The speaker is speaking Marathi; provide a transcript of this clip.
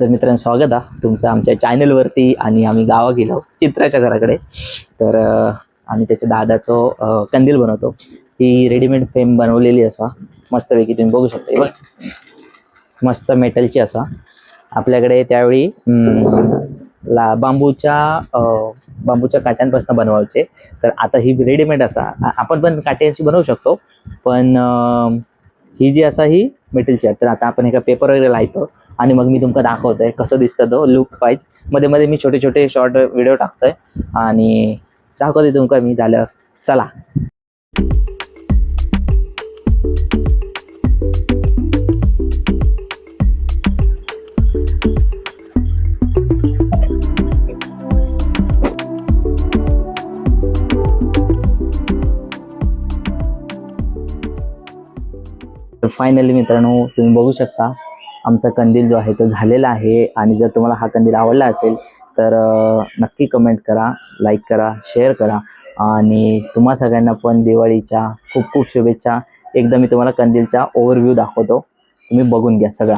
तर मित्रांनो स्वागत आहे तुमचं आमच्या चॅनलवरती आणि आम्ही गावा गेलो चित्राच्या घराकडे. तर आम्ही त्याच्या दादाचं कंदील बनवतो. ही रेडीमेड फ्रेम बनवलेली असा. मस्तपैकी तुम्ही बघू शकता. बघ. मस्त मेटलची असा. आपल्याकडे त्यावेळी ला बांबूच्या बांबूच्या काट्यांपासून बनवायचे. तर आता ही रेडीमेड असा. आपण पण काट्यांची बनवू शकतो. पण ही जी असा ही मेटलची आहे. तर आता आपण एका पेपर वगैरे लायतो. आणि मग मी तुमका दाखवतोय कसं दिसतं तो लुक वाईजमध्ये मध्ये मी छोटे छोटे शॉर्ट व्हिडिओ टाकतोय. आणि दाखवते तुमका मी झालं चला. तर फायनली मित्रांनो तुम्ही बघू शकता. आमचा कंदील जो आहे तो झालेला आहे. आणि जर तुम्हाला हा कंदील आवडला असेल तर नक्की कमेंट करा लाईक करा शेअर करा. आणि तुम्हा सगळ्यांना पण दिवाळीच्या खूप खूप शुभेच्छा. एकदा मी तुम्हाला कंदीलचा ओव्हरव्ह्यू दाखवतो. तुम्ही बघून घ्या सगळा.